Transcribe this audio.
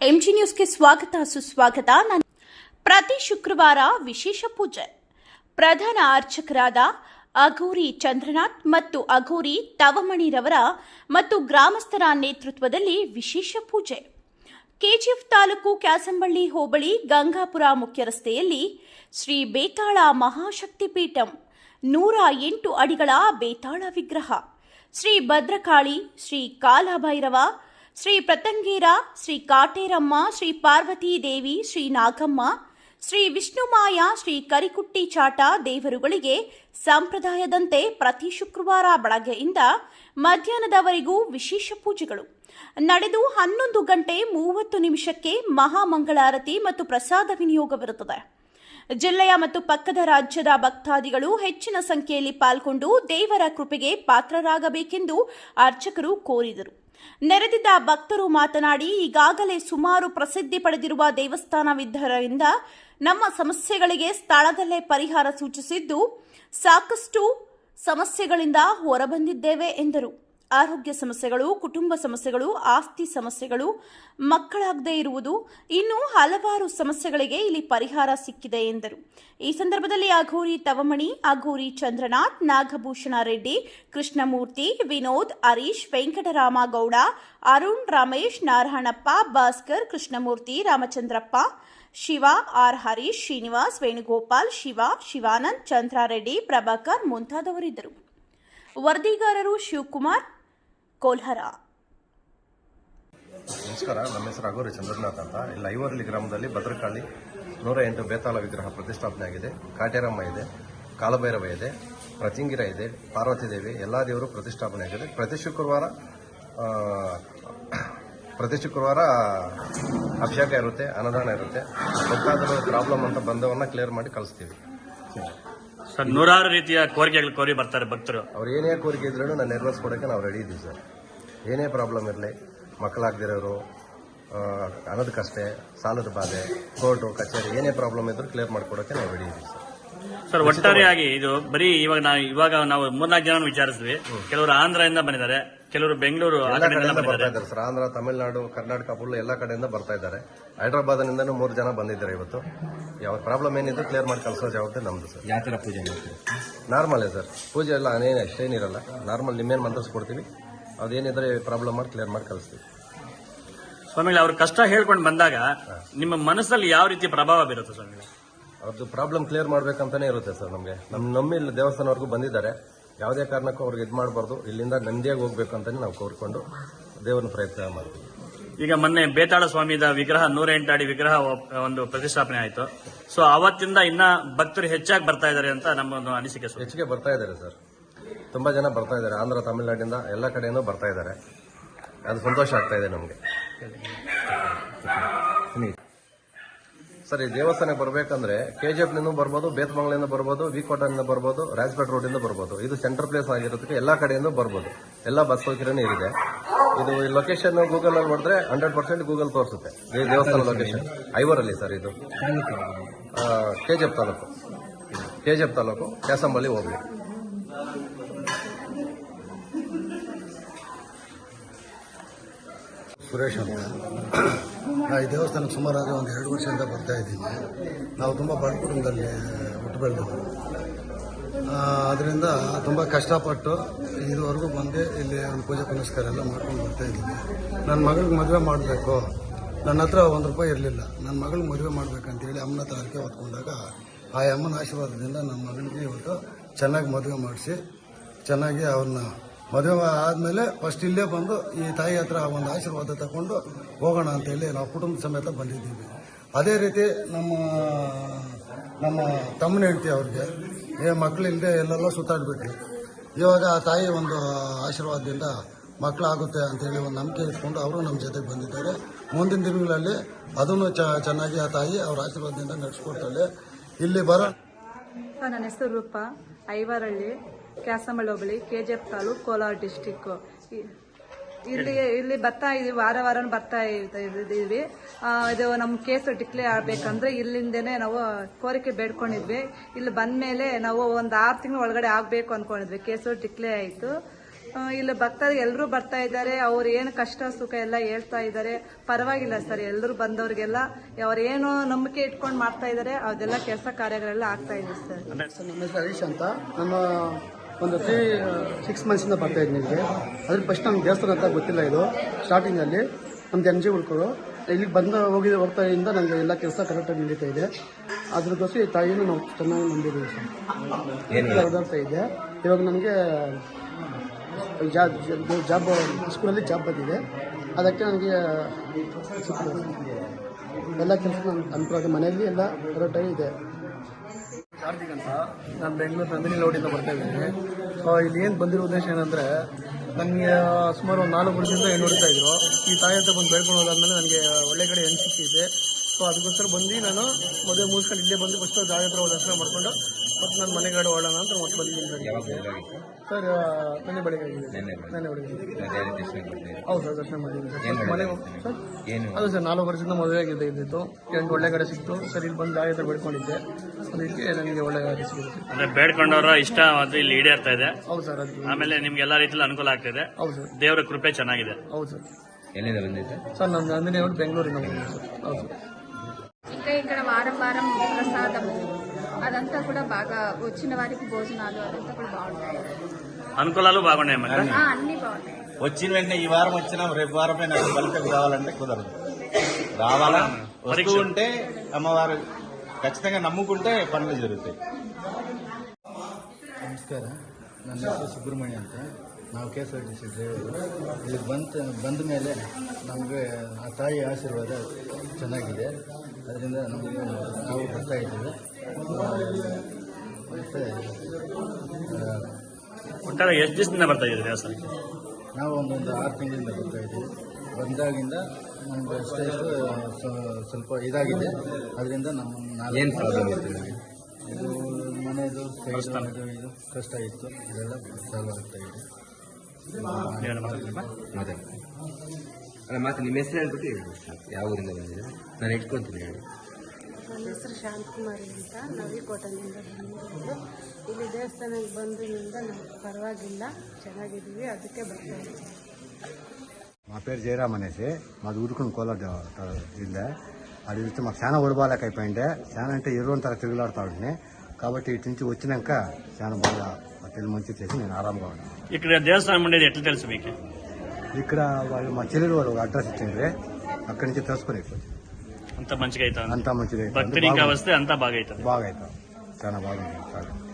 MG ನ್ಯೂಸ್ಗೆ ಸ್ವಾಗತ, ಸುಸ್ವಾಗತ. ನಾನು ಪ್ರತಿ ಶುಕ್ರವಾರ ವಿಶೇಷ ಪೂಜೆ. ಪ್ರಧಾನ ಅರ್ಚಕರಾದ ಅಘೋರಿ ಚಂದ್ರನಾಥ್ ಮತ್ತು ಅಘೋರಿ ತವಮಣಿರವರ ಮತ್ತು ಗ್ರಾಮಸ್ಥರ ನೇತೃತ್ವದಲ್ಲಿ ವಿಶೇಷ ಪೂಜೆ. ಕೆಜಿಎಫ್ ತಾಲೂಕು ಕ್ಯಾಸಂಬಳ್ಳಿ ಹೋಬಳಿ ಗಂಗಾಪುರ ಮುಖ್ಯ ರಸ್ತೆಯಲ್ಲಿ ಶ್ರೀ ಬೇತಾಳ ಮಹಾಶಕ್ತಿ ಪೀಠಂ ನೂರ ಎಂಟು ಅಡಿಗಳ ಬೇತಾಳ ವಿಗ್ರಹ. ಶ್ರೀ ಭದ್ರಕಾಳಿ, ಶ್ರೀ ಕಾಲಭೈರವ ಶ್ರೀ ಪ್ರತಂಗೀರ, ಶ್ರೀ ಕಾಟೇರಮ್ಮ, ಶ್ರೀ ಪಾರ್ವತಿ ದೇವಿ, ಶ್ರೀ ನಾಗಮ್ಮ, ಶ್ರೀ ವಿಷ್ಣುಮಾಯ ಶ್ರೀ ಕರಿಕುಟ್ಟಿ ಚಾಟ ದೇವರುಗಳಿಗೆ ಸಂಪ್ರದಾಯದಂತೆ ಪ್ರತಿ ಶುಕ್ರವಾರ ಬೆಳಗ್ಗೆಯಿಂದ ಮಧ್ಯಾಹ್ನದವರೆಗೂ ವಿಶೇಷ ಪೂಜೆಗಳು. ನಡೆದು ಹನ್ನೊಂದು ಗಂಟೆ ಮೂವತ್ತು ನಿಮಿಷಕ್ಕೆ ಮಹಾಮಂಗಳಾರತಿ ಮತ್ತು ಪ್ರಸಾದ ವಿನಿಯೋಗವಿರುತ್ತದೆ ಜಿಲ್ಲೆಯ ಮತ್ತು ಪಕ್ಕದ ರಾಜ್ಯದ ಭಕ್ತಾದಿಗಳು ಹೆಚ್ಚಿನ ಸಂಖ್ಯೆಯಲ್ಲಿ ಪಾಲ್ಗೊಂಡು ದೇವರ ಕೃಪೆಗೆ ಪಾತ್ರರಾಗಬೇಕೆಂದು ಅರ್ಚಕರು ಕೋರಿದರು. ನೆರೆದಿದ್ದ ಭಕ್ತರು ಮಾತನಾಡಿ, ಈಗಾಗಲೇ ಸುಮಾರು ಪ್ರಸಿದ್ಧಿ ಪಡೆದಿರುವ ದೇವಸ್ಥಾನವಿದ್ದರಿಂದ ನಮ್ಮ ಸಮಸ್ಯೆಗಳಿಗೆ ಸ್ಥಳದಲ್ಲೇ ಪರಿಹಾರ ಸೂಚಿಸಿದ್ದು, ಸಾಕಷ್ಟು ಸಮಸ್ಯೆಗಳಿಂದ ಹೊರಬಂದಿದ್ದೇವೆ, ಎಂದರು. ಆರೋಗ್ಯ ಸಮಸ್ಯೆಗಳು, ಕುಟುಂಬ ಸಮಸ್ಯೆಗಳು, ಆಸ್ತಿ ಸಮಸ್ಯೆಗಳು ಮಕ್ಕಳಾಗದೇ ಇರುವುದು ಇನ್ನೂ ಹಲವಾರು ಸಮಸ್ಯೆಗಳಿಗೆ ಇಲ್ಲಿ ಪರಿಹಾರ ಸಿಕ್ಕಿದೆ ಎಂದರು. ಈ ಸಂದರ್ಭದಲ್ಲಿ ಅಘೋರಿ ತವಮಣಿ, ಅಘೋರಿ ಚಂದ್ರನಾಥ್, ನಾಗಭೂಷಣ ರೆಡ್ಡಿ, ಕೃಷ್ಣಮೂರ್ತಿ, ವಿನೋದ್, ಹರೀಶ್ ವೆಂಕಟರಾಮ ಗೌಡ ಅರುಣ್ ರಮೇಶ್, ನಾರಾಯಣಪ್ಪ, ಭಾಸ್ಕರ್, ಕೃಷ್ಣಮೂರ್ತಿ, ರಾಮಚಂದ್ರಪ್ಪ, ಶಿವ, ಆರ್. ಹರೀಶ್, ಶ್ರೀನಿವಾಸ್, ವೇಣುಗೋಪಾಲ್, ಶಿವ, ಶಿವಾನಂದ್, ಚಂದ್ರಾರೆಡ್ಡಿ, ಪ್ರಭಾಕರ್ ಮುಂತಾದವರಿದ್ದರು. ವರದಿಗಾರರು ಶಿವಕುಮಾರ್ ಕೋಲ್ಹರ. ನಮಸ್ಕಾರ, ನಮ್ಮ ಹೆಸರು ಅಗೋರಿ ಚಂದ್ರನಾಥ್ ಅಂತ. ಇಲ್ಲಿ ಐವರ್ಲಿ ಗ್ರಾಮದಲ್ಲಿ ಭದ್ರಕಾಳಿ ನೂರ ಎಂಟು ಬೇತಾಳ ವಿಗ್ರಹ ಪ್ರತಿಷ್ಠಾಪನೆ ಆಗಿದೆ ಕಾಟೇರಮ್ಮ ಇದೆ, ಕಾಲಭೈರವ ಇದೆ, ಪ್ರತಿಂಗಿರ ಇದೆ, ಪಾರ್ವತಿ ದೇವಿ, ಎಲ್ಲ ದೇವರು ಪ್ರತಿಷ್ಠಾಪನೆ ಆಗಿದೆ. ಪ್ರತಿ ಶುಕ್ರವಾರ ಪ್ರತಿ ಶುಕ್ರವಾರ ಅಭಿಷೇಕ ಇರುತ್ತೆ, ಅನ್ನದಾನ ಇರುತ್ತೆ. ಭಕ್ತಾದರು ಪ್ರಾಬ್ಲಮ್ ಅಂತ ಬಂದವನ್ನ ಕ್ಲಿಯರ್ ಮಾಡಿ ಕಳಿಸ್ತೀವಿ. ಸರ್, ನೂರಾರು ರೀತಿಯ ಕೋರಿಕೆಗಳು ಕೋರಿ ಬರ್ತಾರೆ ಭಕ್ತರು. ಅವ್ರು ಏನೇ ಕೋರಿಕೆ ಇದ್ರೂ ನಾನು ನೆರವೇರಿಸ್ಕೊಡೋಕೆ ನಾವು ರೆಡಿ ಇದ್ದೀವಿ ಸರ್. ಏನೇ ಪ್ರಾಬ್ಲಮ್ ಇರಲಿ, ಮಕ್ಕಳಾಗದಿರೋರು ಹಣದ ಕಷ್ಟೇ ಸಾಲದ ಬಾಧೆ ಕೋರ್ಟು ಕಚೇರಿ, ಏನೇ ಪ್ರಾಬ್ಲಮ್ ಇದ್ರೂ ಕ್ಲಿಯರ್ ಮಾಡ್ಕೊಡೋಕೆ ನಾವು ರೆಡಿ ಇದ್ದೀವಿ ಸರ್. ಸರ್ ಒಟ್ಟಾರೆಯಾಗಿ ಇದು ಬರೀ ಇವಾಗ ನಾವು ಇವಾಗ ನಾವು ಮೂರ್ನಾಲ್ಕು ಜನ ವಿಚಾರಿಸಿದ್ವಿ. ಕೆಲವರು ಆಂಧ್ರದಿಂದ ಬಂದಿದ್ದಾರೆ ಕೆಲವರು ಬೆಂಗಳೂರು ಆ ಎಲ್ಲ ಕಡೆಯಿಂದ ಕಡೆಯಿಂದ ಬರ್ತಾ ಬಂದಿದ್ದಾರೆ ಇದ್ದಾರೆ ಸರ್. ಆಂಧ್ರ ತಮಿಳುನಾಡು ಕರ್ನಾಟಕ ಫುಲ್ ಎಲ್ಲ ಕಡೆಯಿಂದ ಬರ್ತಾ ಇದ್ದಾರೆ. ಹೈದರಾಬಾದ್ನಿಂದನೂ ಮೂರು ಜನ ಬಂದಿದ್ದಾರೆ ಇವತ್ತು. ಯಾವ ಪ್ರಾಬ್ಲಮ್ ಏನಿದ್ರು ಕ್ಲಿಯರ್ ಮಾಡಿ ಕಳಿಸೋ ಜವಾಬ್ದಾರಿ ನಮ್ದು ಸರ್. ಯಾವ ಥರ ಪೂಜೆ ಮಾಡ್ತೀವಿ ನಾರ್ಮಲೇ ಸರ್. ಪೂಜೆ ಎಲ್ಲ ಅನೇನು ಅಷ್ಟೇನಿರಲ್ಲ ನಾರ್ಮಲ್ ನಿಮ್ಮೇನು ಮಂತ್ರಿಸ್ಕೊಡ್ತೀವಿ ಅದೇನಿದ್ರೆ ಪ್ರಾಬ್ಲಮ್ ಮಾಡಿ ಕ್ಲಿಯರ್ ಮಾಡಿ ಕಳಿಸ್ತೀವಿ. ಸ್ವಾಮಿಗಳು ಅವ್ರ ಕಷ್ಟ ಹೇಳ್ಕೊಂಡು ಬಂದಾಗ ನಿಮ್ಮ ಮನಸ್ಸಲ್ಲಿ ಯಾವ ರೀತಿ ಪ್ರಭಾವ ಬೀರುತ್ತೆ ಸ್ವಾಮಿಗಳು? ಅವ್ರದ್ದು ಪ್ರಾಬ್ಲಮ್ ಕ್ಲಿಯರ್ ಮಾಡ್ಬೇಕಂತಾನೆ ಇರುತ್ತೆ ಸರ್ ನಮಗೆ. ನಮ್ಮ ನಮ್ಮ ಇಲ್ಲಿ ದೇವಸ್ಥಾನವರೆಗೂ ಬಂದಿದ್ದಾರೆ. ಯಾವುದೇ ಕಾರಣಕ್ಕೂ ಅವ್ರಿಗೆ ಇದು ಮಾಡಬಾರ್ದು. ಇಲ್ಲಿಂದ ನಂದಿಯಾಗಿ ಹೋಗ್ಬೇಕಂತಾನೆ ನಾವು ಕೋರ್ಕೊಂಡು ದೇವರನ್ನ ಪ್ರಯತ್ನ ಮಾಡ್ತೀವಿ. ಈಗ ಮೊನ್ನೆ ಬೇತಾಳ ಸ್ವಾಮಿದ ವಿಗ್ರಹ ನೂರೆಂಟು ಅಡಿ ವಿಗ್ರಹ ಒಂದು ಪ್ರತಿಷ್ಠಾಪನೆ ಆಯಿತು. ಸೊ ಅವತ್ತಿಂದ ಇನ್ನ ಭಕ್ತರು ಹೆಚ್ಚಾಗಿ ಬರ್ತಾ ಇದ್ದಾರೆ ಅಂತ ನಮ್ಮ ಒಂದು ಅನಿಸಿಕೆ ಹೆಚ್ಚಿಗೆ ಬರ್ತಾ ಇದ್ದಾರೆ ಸರ್. ತುಂಬಾ ಜನ ಬರ್ತಾ ಇದ್ದಾರೆ ಆಂಧ್ರ ತಮಿಳುನಾಡಿಂದ ಎಲ್ಲ ಕಡೆಯಿಂದ ಬರ್ತಾ ಇದ್ದಾರೆ ಅದು ಸಂತೋಷ ಆಗ್ತಾ ಇದೆ ನಮಗೆ. ಸರ್ ಈ ದೇವಸ್ಥಾನಕ್ಕೆ ಬರಬೇಕಂದ್ರೆ ಕೆ ಜಿ ಎಫ್ನಿಂದ ಬರ್ಬೋದು ಬೇತಮಂಗಲಿಂದ ಬರ್ಬೋದು ವಿಕೋಟನಿಂದ ಬರ್ಬೋದು ರಾಜ್ಪೇಟ್ ರೋಡಿಂದ ಬರ್ಬೋದು. ಇದು ಸೆಂಟರ್ ಪ್ಲೇಸ್ ಆಗಿರೋದಕ್ಕೆ ಎಲ್ಲ ಕಡೆಯಿಂದ ಬರ್ಬೋದು. ಎಲ್ಲ ಬಸ್ ಸೌಕರ್ಯನೂ ಇದೆ ಇದು ಲೊಕೇಶನ್ ಗೂಗಲ್ ಅಲ್ಲಿ ನೋಡಿದ್ರೆ ಹಂಡ್ರೆಡ್ ಪರ್ಸೆಂಟ್ ಗೂಗಲ್ ತೋರಿಸುತ್ತೆ. ಈ ದೇವಸ್ಥಾನ ಲೊಕೇಶನ್ ಐವರಲ್ಲಿ ಸರ್ ಇದು. K G F taluk. K G F taluk ಕ್ಯಾಸಂಬಲ್ಲಿ ಹೋಗ್ಲಿ ಸುರೇಶ್ ಅಂತ ನಾ ಈ ದೇವಸ್ಥಾನಕ್ಕೆ ಸುಮಾರಾಗಿ ಒಂದು ಎರಡು ವರ್ಷದಿಂದ ಬರ್ತಾ ಇದ್ದೀನಿ. ನಾವು ತುಂಬ ಬಡ ಕುಟುಂಬದಲ್ಲಿ ಹುಟ್ಟು ಬೆಳೆದವರು ಅದರಿಂದ ತುಂಬ ಕಷ್ಟಪಟ್ಟು ಇದುವರೆಗೂ ಬಂದು ಇಲ್ಲಿ ಒಂದು ಪೂಜೆ ಪುನಸ್ಕಾರ ಎಲ್ಲ ಮಾಡ್ಕೊಂಡು ಬರ್ತಾ ಇದ್ದೀನಿ. ನನ್ನ ಮಗಳಿಗೆ ಮದುವೆ ಮಾಡಬೇಕು. ನನ್ನ ಹತ್ರ ಒಂದು ರೂಪಾಯಿ ಇರಲಿಲ್ಲ. ನನ್ನ ಮಗಳಿಗೆ ಮದುವೆ ಮಾಡ್ಬೇಕಂತೇಳಿ ಅಮ್ಮನ ಹತ್ರ ಅರ್ಕೆ ಹೊತ್ಕೊಂಡಾಗ ಆ ಅಮ್ಮನ ಆಶೀರ್ವಾದದಿಂದ ನನ್ನ ಮಗಳಿಗೆ ಇವತ್ತು ಚೆನ್ನಾಗಿ ಮದುವೆ ಮಾಡಿಸಿ, ಚೆನ್ನಾಗಿ ಅವ್ರನ್ನ ಮದುವೆ ಆದಮೇಲೆ ಫಸ್ಟ್ ಇಲ್ಲೇ ಬಂದು ಈ ತಾಯಿ ಹತ್ರ ಒಂದು ಆಶೀರ್ವಾದ ತಗೊಂಡು ಹೋಗೋಣ ಅಂತ ಹೇಳಿ ನಾವು ಕುಟುಂಬ ಸಮೇತ ಬಂದಿದ್ದೀವಿ. ಅದೇ ರೀತಿ ನಮ್ಮ ನಮ್ಮ ತಮ್ಮನ ಹೆಂಡತಿ ಅವ್ರಿಗೆ, ಏ ಮಕ್ಕಳಿಲ್ಲದೆ ಎಲ್ಲೆಲ್ಲ ಸುತ್ತಾಡ್ಬಿಟ್ರು. ಇವಾಗ ಆ ತಾಯಿ ಒಂದು ಆಶೀರ್ವಾದದಿಂದ ಮಕ್ಕಳಾಗುತ್ತೆ ಅಂತೇಳಿ ಒಂದು ನಂಬಿಕೆ ಇಟ್ಕೊಂಡು ಅವರು ನಮ್ಮ ಜೊತೆಗೆ ಬಂದಿದ್ದಾರೆ. ಮುಂದಿನ ದಿನಗಳಲ್ಲಿ ಅದನ್ನು ಚೆನ್ನಾಗಿ ಆ ತಾಯಿ ಅವ್ರ ಆಶೀರ್ವಾದದಿಂದ ನಡೆಸ್ಕೊಡ್ತಾಳೆ. ಇಲ್ಲಿ ಬರೋ ನನ್ನ ಹೆಸರು ರೂಪ ಐವರಳ್ಳಿ. ಕ್ಯಾಸಮಳ್ಳಿ ಹೋಬಳಿ K G F taluk Kolar district ಇಲ್ಲಿ ಇಲ್ಲಿ ಬರ್ತಾ ಇದೀವಿ ವಾರ ವಾರ ಬರ್ತಾ ಇದ್ದೀವಿ. ಇದು ನಮ್ಮ ಕೇಸ್ ಡಿಕ್ಲೇರ್ ಆಗಬೇಕಂದ್ರೆ ಇಲ್ಲಿಂದನೇ ನಾವು ಕೋರಿಕೆ ಬೇಡ್ಕೊಂಡಿದ್ವಿ. ಇಲ್ಲಿ ಬಂದ್ಮೇಲೆ ನಾವು ಒಂದು ಆರು ತಿಂಗಳ ಒಳಗಡೆ ಆಗಬೇಕು ಅನ್ಕೊಂಡಿದ್ವಿ, ಕೇಸು ಡಿಕ್ಲೇರ್ ಆಯಿತು. ಇಲ್ಲಿ ಭಕ್ತರು ಎಲ್ಲರೂ ಬರ್ತಾ ಇದ್ದಾರೆ, ಅವ್ರು ಏನು ಕಷ್ಟ ಸುಖ ಎಲ್ಲ ಹೇಳ್ತಾ ಇದ್ದಾರೆ. ಪರವಾಗಿಲ್ಲ ಸರ್ ಎಲ್ಲರೂ ಬಂದವ್ರಿಗೆಲ್ಲ, ಅವ್ರು ಏನು ನಂಬಿಕೆ ಇಟ್ಕೊಂಡು ಮಾಡ್ತಾ ಇದ್ದಾರೆ ಅದೆಲ್ಲ ಕೆಲಸ ಕಾರ್ಯಗಳೆಲ್ಲ ಆಗ್ತಾ ಇದೆ ಸರ್. ಸರ್ ನಾನು ಒಂದು ತ್ರೀ ಸಿಕ್ಸ್ ಮಂತ್ಸಿಂದ ಬರ್ತಾ ಇದ್ದೀನಿ ಇಲ್ಲಿಗೆ. ಅದ್ರ ಫಸ್ಟ್ ನಮ್ಗೆ ದೇವಸ್ಥಾನ ಅಂತ ಗೊತ್ತಿಲ್ಲ ಇದು. ಸ್ಟಾರ್ಟಿಂಗಲ್ಲಿ ನಮ್ದು ಎನ್ ಜಿ ಉಳ್ಕೊಳ್ಳೋ ಇಲ್ಲಿಗೆ ಬಂದು ಹೋಗಿ ಹೋಗ್ತಾ ಇಂದ ನನಗೆ ಎಲ್ಲ ಕೆಲಸ ಕರೆಕ್ಟಾಗಿ ನಡೀತಾ ಇದೆ. ಅದ್ರಗೋಸ್ಕರ ಈ ತಾಯಿನೂ ನಾವು ಚೆನ್ನಾಗಿ ನಂಬಿದ್ದೀವಿ ಸರ್. ಓದಾಡ್ತಾ ಇದೆ. ಇವಾಗ ನನಗೆ ಜಾಬ್ ಜಾಬ್ ಸ್ಕೂಲಲ್ಲಿ ಜಾಬ್ ಬಂದಿದೆ. ಅದಕ್ಕೆ ನನಗೆ ಎಲ್ಲ ಕೆಲಸ ಅನುಕೂಲ ಮನೆಯಲ್ಲಿ ಎಲ್ಲ ಕರೆಕ್ಟಾಗಿ ಇದೆ. ಕಾರ್ತಿಕ್ ಅಂತ. ನಾನು ಬೆಂಗಳೂರು ನಂದಿನಿ ಲೋಟಿಂದ ಬರ್ತಾ ಇದ್ದೀನಿ. ಸೊ ಇಲ್ಲಿ ಏನು ಬಂದಿರೋ ಉದ್ದೇಶ ಏನಂದರೆ ನನಗೆ ಸುಮಾರು ಒಂದು ನಾಲ್ಕು ವರ್ಷದಿಂದ ಹೆಣ್ಣು ಹೊಡಿತಾ ಇದ್ರು. ಈ ತಾಯಿ ಹತ್ರ ಬಂದು ಬೆಳ್ಕೊಂಡು ಹೋದಾದ್ಮೇಲೆ ನನಗೆ ಒಳ್ಳೆ ಕಡೆ ಹೆಣ್ಣು ಸಿಕ್ಕಿದೆ ಸೊ ಅದಕ್ಕೋಸ್ಕರ ಬಂದು ನಾನು ಮದುವೆ ಮುಗಿಸ್ಕೊಂಡು ಇಲ್ಲೇ ಬಂದು ಫಸ್ಟ್ ಜಾಗತ್ರ ದರ್ಶನ ಮಾಡಿಕೊಂಡು ಮತ್ತು ನನ್ನ ಮನೆಗಡೆ ಹೋಗೋಣ ಅಂತ ಮತ್ತೆ ಬಂದಿದ್ದೀನಿ ಸರ್. ಸರ್ ನನ್ನ ನೆನೆ ಬೆಳಿಗ್ಗೆ. ಹೌದು ಸರ್ ದರ್ಶನ ಮಾಡಿದ್ದೀನಿ ಮನೆಗೆ ಸರ್? ಅದು ಸರ್ ನಾಲ್ಕು ವರ್ಷದಿಂದ ಮದುವೆ ಆಗಿದೆ ಇದ್ದಿತ್ತು ಎಂಟು ಒಳ್ಳೆ ಕಡೆ ಸಿಕ್ತು. ಸರ್ ಇಲ್ಲಿ ಬಂದು ಜಾಗತ್ರ ಬೇಡ್ಕೊಂಡಿದ್ದೆ. ಅದಕ್ಕೆ ನನಗೆ ಒಳ್ಳೆ ಗಾಡಿ ಸಿಗುತ್ತೆ ಅಂದ್ರೆ ಬೇಡ್ಕೊಂಡವರ ಇಷ್ಟ ಅದು ಇಲ್ಲಿ ಈಡೇರ್ತಾ ಇದೆ. ಹೌದು ಸರ್ ಆಮೇಲೆ ನಿಮ್ಗೆ ಎಲ್ಲ ರೀತಿಯಲ್ಲಿ ಅನುಕೂಲ ಆಗ್ತಿದೆ ಹೌದು ಸರ್. ದೇವರ ಕೃಪೆ ಚೆನ್ನಾಗಿದೆ. ಹೌದು ಸರ್. ಎಲ್ಲಿಂದ ಬಂದಿದ್ದೆ? ಸರ್ ನಾನು ನಂದಿನಿ ಅವರು ಬೆಂಗಳೂರಿಂದ ಬಂದಿದ್ದೆ ಸರ್. ಹೌದು ఇంకా ఇక్కడ వారం వారం ప్రసాదము అదంతా కూడా బాగా వచ్చిన వారికి భోజనాలు అదంతా కూడా బాగుంటాయి. అనుకూలాలు బాగున్నాయి అన్ని బాగున్నాయి. వచ్చిన వెంటనే ఈ వారం వచ్చినా రేపు వారమే నాకు ఫలితం కావాలంటే కుదరదు. రావాలా? వరకు ఉంటే అమ్మవారు ఖచ్చితంగా నమ్ముకుంటే పనులు జరుగుతాయి. నమస్కారం. నన్ను సుబ్రహ్మణ్యం అంతా ನಾವು K S R T C driver ಇಲ್ಲಿ ಬಂತ ಬಂದ ಮೇಲೆ ನಮಗೆ ಆ ತಾಯಿ ಆಶೀರ್ವಾದ ಚೆನ್ನಾಗಿದೆ. ಅದರಿಂದ ನಮಗೆ ನಾವು ಬರ್ತಾ ಇದ್ದೀವಿ. ಮತ್ತು ಒಟ್ಟಾರೆ ಎಷ್ಟು ದಿವಸದಿಂದ ಬರ್ತಾ ಇದ್ದೀರಿ ದೇವಸ್ಥಾನಕ್ಕೆ ನಾವು ಒಂದೊಂದು ಆರು ತಿಂಗಳಿಂದ ಬರ್ತಾ ಇದ್ದೀವಿ. ಬಂದಾಗಿಂದ ನಮ್ಮ ಅಷ್ಟೇ ಸ್ವಲ್ಪ ಇದಾಗಿದೆ. ಅದರಿಂದ ನಮ್ಮ ಏನು ಪ್ರಾಬ್ಲಮ್ ಇದು ಮನೆಯದು ಇದು ಕಷ್ಟ ಇತ್ತು. ಇದೆಲ್ಲ ಸಾಲ್ವ್ ಆಗ್ತಾ ಇದೆ. ಅಲ್ಲ ಮಾತು ನಿಮ್ಮ ಹೆಸರು ಹೇಳ್ಬಿಟ್ಟು ಹೇಳಿ ಯಾವ ಬಂದಿದೆ ನಾನು ಇಟ್ಕೊತೀನಿ ಹೇಳಿ. ನನ್ನ ಹೆಸರು ಶಾಂತಕುಮಾರಿ ಅಂತ. ನವಿಕೋಟನಿಂದ ಬಂದಿರೋದು. ಇಲ್ಲಿ ದೇವಸ್ಥಾನಕ್ಕೆ ಬಂದಿನಿಂದ ನಮ್ಗೆ ಪರವಾಗಿಲ್ಲ. ಚೆನ್ನಾಗಿದ್ದೀವಿ. ಅದಕ್ಕೆ ಬರ್ತಾ ಇದ್ದೀವಿ. మా పేరు జయరామ్ అనేసి మాది ఊరుకుని కోలాట ఇల్లే అది ఇస్తే మాకు చాలా ఉడబాలేకైపోయిండే చాలా అంటే ఇరవై తర తిరుగులాడుతూ ఉంటున్నాయి కాబట్టి ఇటు నుంచి వచ్చినాక చాలా బాగా తెలివి మంచి చేసి నేను ఆరాంగా ఉన్నాను. ఇక్కడ దేవస్థానం ఉండేది ఎట్లా తెలుసు మీకు? ఇక్కడ వాళ్ళు మా చెల్లెలు వాళ్ళు ఒక అడ్రస్ ఇచ్చిండ్రి. అక్కడి నుంచి తెలుసుకుని అంత మంచిగా అవుతుంది. అంతా మంచిది భక్తులు ఇంకా వస్తే అంతా బాగా అవుతుంది. బాగా అవుతాం చాలా బాగుంది.